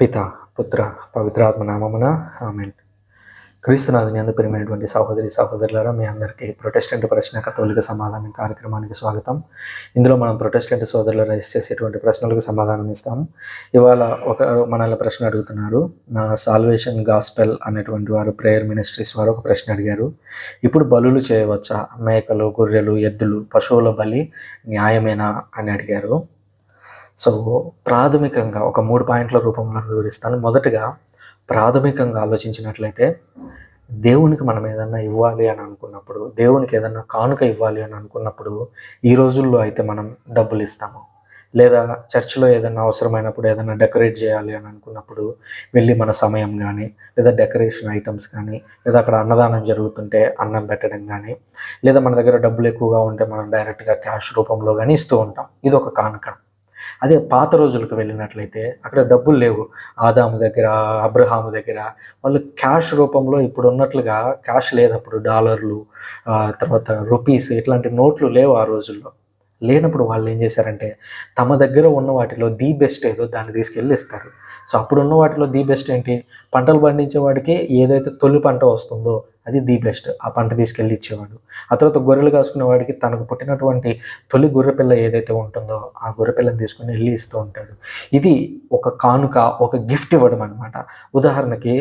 పిత పుత్ర పవిత్రాత్మ నామమున ఆమెన్. క్రీస్తునాథుని అందుపరిమైనటువంటి సహోదరి సహోదరులారా మీ అందరికీ ప్రొటెస్టెంట్ ప్రశ్న కథోలిక సమాధానం కార్యక్రమానికి స్వాగతం. ఇందులో మనం ప్రొటెస్టెంట్ సోదరులు రైస్ చేసేటువంటి ప్రశ్నలకు సమాధానం ఇస్తాం. ఇవాళ ఒక మనల్ని ప్రశ్న అడుగుతున్నారు. నా సాల్వేషన్ గాస్పెల్ అనేటువంటి వారు ప్రేయర్ మినిస్ట్రీస్ వారు ఒక ప్రశ్న అడిగారు. ఇప్పుడు బలులు చేయవచ్చా? మేకలు గొర్రెలు ఎద్దులు పశువుల బలి న్యాయమేనా? అని అడిగారు. సో ప్రాథమికంగా ఒక మూడు పాయింట్ల రూపంలో వివరిస్తాను. మొదటగా ప్రాథమికంగా ఆలోచించినట్లయితే దేవునికి మనం ఏదన్నా ఇవ్వాలి అని అనుకున్నప్పుడు దేవునికి ఏదన్నా కానుక ఇవ్వాలి అని అనుకున్నప్పుడు ఈ రోజుల్లో అయితే మనం డబ్బులు ఇస్తాము. లేదా చర్చిలో ఏదైనా అవసరమైనప్పుడు ఏదైనా డెకరేట్ చేయాలి అని అనుకున్నప్పుడు వెళ్ళి మన సమయం కానీ లేదా డెకరేషన్ ఐటమ్స్ కానీ లేదా అక్కడ అన్నదానం జరుగుతుంటే అన్నం పెట్టడం కానీ లేదా మన దగ్గర డబ్బులు ఎక్కువగా ఉంటే మనం డైరెక్ట్గా క్యాష్ రూపంలో కానీ ఇస్తూ ఉంటాం. ఇది ఒక కానుక. అదే పాత రోజులకు వెళ్ళినట్లయితే అక్కడ డబ్బులు లేవు. ఆదాము దగ్గర అబ్రహాము దగ్గర. వాళ్ళు క్యాష్ రూపంలో ఇప్పుడు ఉన్నట్లుగా క్యాష్ లేదు అప్పుడు డాలర్లు తర్వాత రూపీస్ ఇట్లాంటి నోట్లు లేవు ఆ రోజుల్లో. లేనప్పుడు వాళ్ళు ఏం చేశారంటే తమ దగ్గర ఉన్న వాటిలో ది బెస్ట్ ఏదో దాన్ని తీసుకెళ్ళి ఇస్తారు. సో అప్పుడు ఉన్న వాటిలో ది బెస్ట్ ఏంటి? పంటలు పండించే వాడికి ఏదైతే తొలి పంట వస్తుందో అది ది బెస్ట్. ఆ పంట తీసుకెళ్ళి ఇచ్చేవాడు. ఆ తర్వాత గొర్రెలు కాసుకునే వాడికి తనకు పుట్టినటువంటి తొలి గొర్రె పిల్ల ఏదైతే ఉంటుందో ఆ గొర్రె పిల్లని తీసుకుని వెళ్ళి ఇస్తూ ఉంటాడు. ఇది ఒక కానుక ఒక గిఫ్ట్ ఇవ్వడం అనమాట ఉదాహరణకి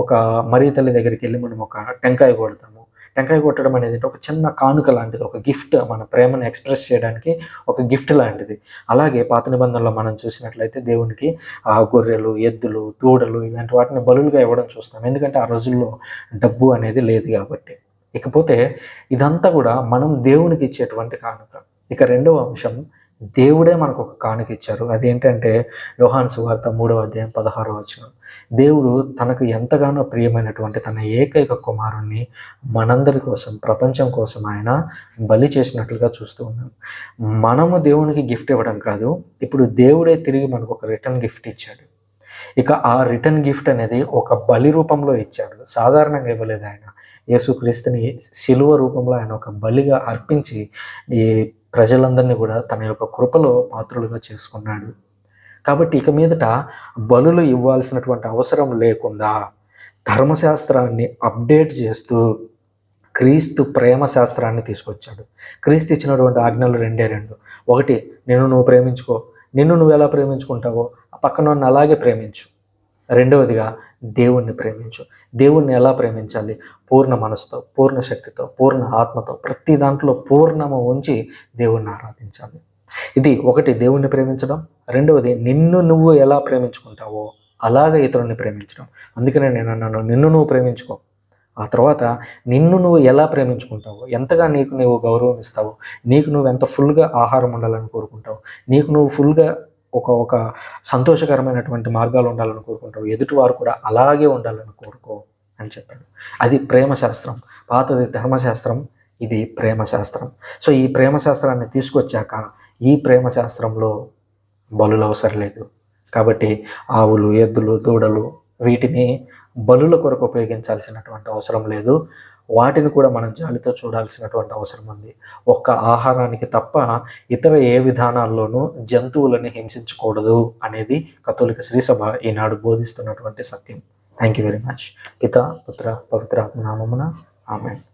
ఒక మరీ తల్లి దగ్గరికి వెళ్ళి మనం ఒక టెంకాయ కొడతాం. టెంకాయ కొట్టడం అనేది ఒక చిన్న కానుక లాంటిది ఒక గిఫ్ట్ మన ప్రేమను ఎక్స్ప్రెస్ చేయడానికి ఒక గిఫ్ట్ లాంటిది. అలాగే పాత నిబంధనలో మనం చూసినట్లయితే దేవునికి ఆ గొర్రెలు ఎద్దులు దూడలు ఇలాంటి వాటిని బలులుగా ఇవ్వడం చూస్తాం. ఎందుకంటే ఆ రోజుల్లో డబ్బు అనేది లేదు కాబట్టి. ఇకపోతే ఇదంతా కూడా మనం దేవునికి ఇచ్చేటువంటి కానుక. ఇక రెండవ అంశం దేవుడే మనకు ఒక కానుక ఇచ్చారు. అదేంటంటే యోహాన్ సువార్త మూడవ అధ్యాయం పదహారవ వచ్చిన దేవుడు తనకు ఎంతగానో ప్రియమైనటువంటి తన ఏకైక కుమారుణ్ణి మనందరి కోసం ప్రపంచం కోసం ఆయన బలి చేసినట్లుగా చూస్తూ ఉన్నాం మనము దేవునికి గిఫ్ట్ ఇవ్వడం కాదు ఇప్పుడు దేవుడే తిరిగి మనకు ఒక రిటర్న్ గిఫ్ట్ ఇచ్చాడు. ఇక ఆ రిటర్న్ గిఫ్ట్ అనేది ఒక బలి రూపంలో ఇచ్చాడు. సాధారణంగా ఇవ్వలేదు ఆయన. యేసుక్రీస్తుని శిలువ రూపంలో ఆయన ఒక బలిగా అర్పించి ఈ ప్రజలందరినీ కూడా తన యొక్క కృపలో పాత్రులుగా చేసుకున్నాడు. కాబట్టి ఇక మీదట బలులు ఇవ్వాల్సినటువంటి అవసరం లేకుండా ధర్మశాస్త్రాన్ని అప్డేట్ చేస్తూ క్రీస్తు ప్రేమ శాస్త్రాన్ని తీసుకొచ్చాడు. క్రీస్తు ఇచ్చినటువంటి ఆజ్ఞలు రెండే రెండు. ఒకటి నిన్ను నువ్వు ప్రేమించుకో. నిన్ను నువ్వు ఎలా ప్రేమించుకుంటావో ఆ పక్కన అలాగే ప్రేమించు. రెండవదిగా దేవుణ్ణి ప్రేమించు. దేవుణ్ణి ఎలా ప్రేమించాలి? పూర్ణ మనసుతో పూర్ణ శక్తితో పూర్ణ ఆత్మతో ప్రతి దాంట్లో పూర్ణము ఉంచి దేవుణ్ణి ఆరాధించాలి. ఇది ఒకటి దేవుణ్ణి ప్రేమించడం. రెండవది నిన్ను నువ్వు ఎలా ప్రేమించుకుంటావో అలాగే ఇతరుని ప్రేమించడం. అందుకనే నేను అన్నాను నిన్ను నువ్వు ప్రేమించుకో. ఆ తర్వాత నిన్ను నువ్వు ఎలా ప్రేమించుకుంటావో ఎంతగా నీకు నువ్వు గౌరవం ఇస్తావో నీకు నువ్వు ఎంత ఫుల్గా ఆహారం ఉండాలని కోరుకుంటావు నీకు నువ్వు ఫుల్గా ఒక ఒక సంతోషకరమైనటువంటి మార్గాలు ఉండాలని కోరుకుంటావు. ఎదుటివారు కూడా అలాగే ఉండాలని కోరుకో అని చెప్పాడు. అది ప్రేమ శాస్త్రం. పాతది ధర్మశాస్త్రం ఇది ప్రేమ శాస్త్రం. సో ఈ ప్రేమ శాస్త్రాన్ని తీసుకొచ్చాక ఈ ప్రేమ శాస్త్రంలో బలులు అవసరం లేదు. కాబట్టి ఆవులు ఎద్దులు దూడలు వీటిని బలుల కొరకు ఉపయోగించాల్సినటువంటి అవసరం లేదు. వాటిని కూడా మనం జాలితో చూడాల్సినటువంటి అవసరం ఉంది. ఒక్క ఆహారానికి తప్ప ఇతర ఏ విధానాల్లోనూ జంతువులని హింసించకూడదు అనేది కథోలిక శ్రీసభ ఈనాడు బోధిస్తున్నటువంటి సత్యం. థ్యాంక్ యూ వెరీ మచ్ పిత పుత్ర పవిత్ర ఆత్మనామమున ఆమె